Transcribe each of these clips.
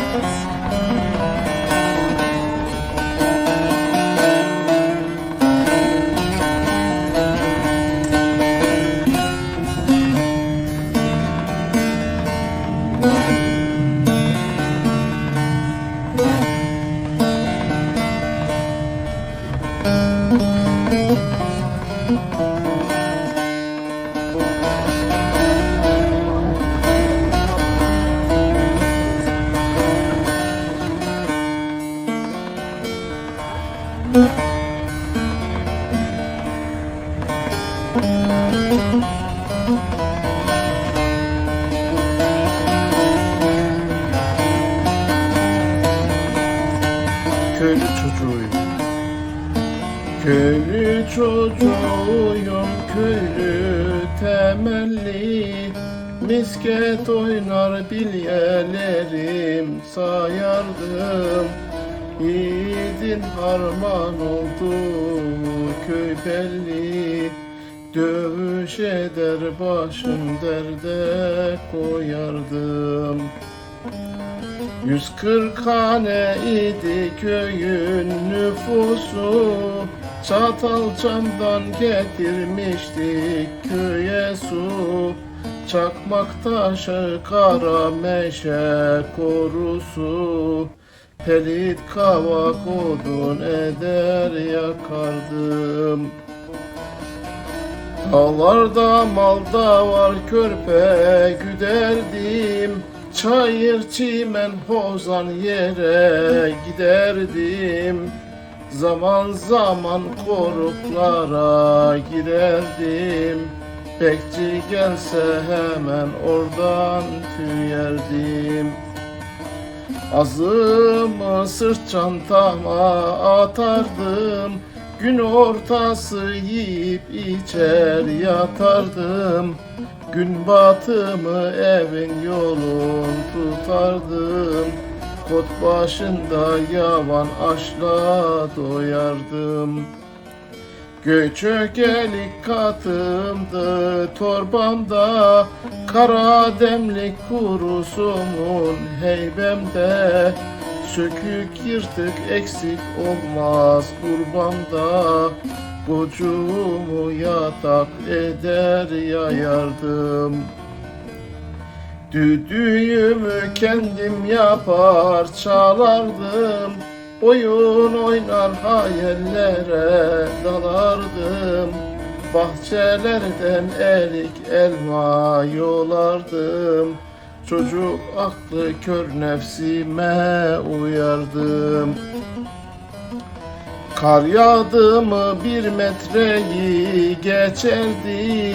Köylü Köylü çocuğuyum, köylü temelli. Misket oynar bilyelerim sayardım. Yiğidin harman oldu köy belli. Dövüş eder başım derde koyardım. 140 hane idi köyün nüfusu Çatalçam'dan getirmiştik köye su. Çakmak taşı kara meşe korusu. Pelit kavak odun eder yakardım. Dağlarda malda var körpe güderdim. Çayır çimen hozan yere giderdim Zaman zaman koruklara girerdim. Bekçi gelse hemen oradan tüyerdim. Azımı sırt çantama atardım. Gün ortası yiyip içer yatardım. Gün batımı evin yolun tutardım Kot başında yavan aşla doyardım. Göçökelik katımdı torbamda Kara demlik kurusumun heybemde. Sökük yırtık eksik olmaz kurbamda Kocuğumu yatak eder yayardım Düdüğümü kendim yapar çalardım. Oyun oynar hayallere dalardım. Bahçelerden erik elma yolardım Çocuk aklı kör nefsime uyardım. Kar yağdı mı bir metreyi geçerdi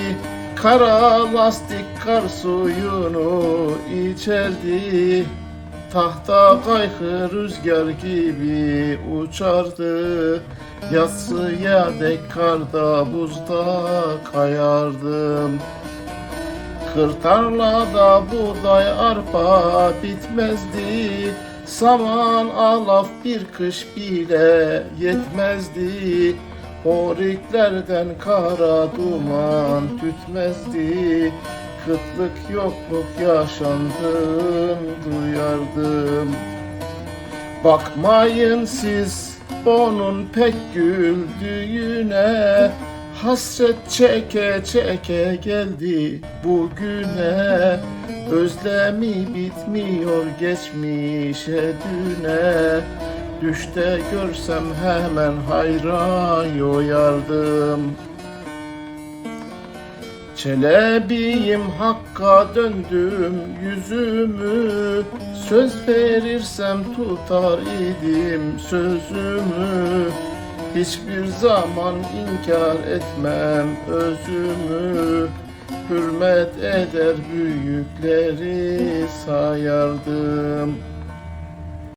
Kara lastik kar suyunu içerdi. Tahta kaykı rüzgar gibi uçardı. Yatsıya dek karda buzda kayardım. Kır tarlada buğday arpa bitmezdi. Saman alaf bir kış bile yetmezdi Horiklerden kara duman tütmezdi. Kıtlık yokluk yaşandım duyardım. Bakmayın siz onun pek güldüğüne. Hasret çeke çeke geldi bugüne. Özlemi bitmiyor geçmişe düne Düşte görsem hemen hayra yoyardım. Çelebiyim hakka döndüm yüzümü. Söz verirsem tutar idim sözümü. Hiçbir zaman inkar etmem özümü. Hürmet eder büyükleri sayardım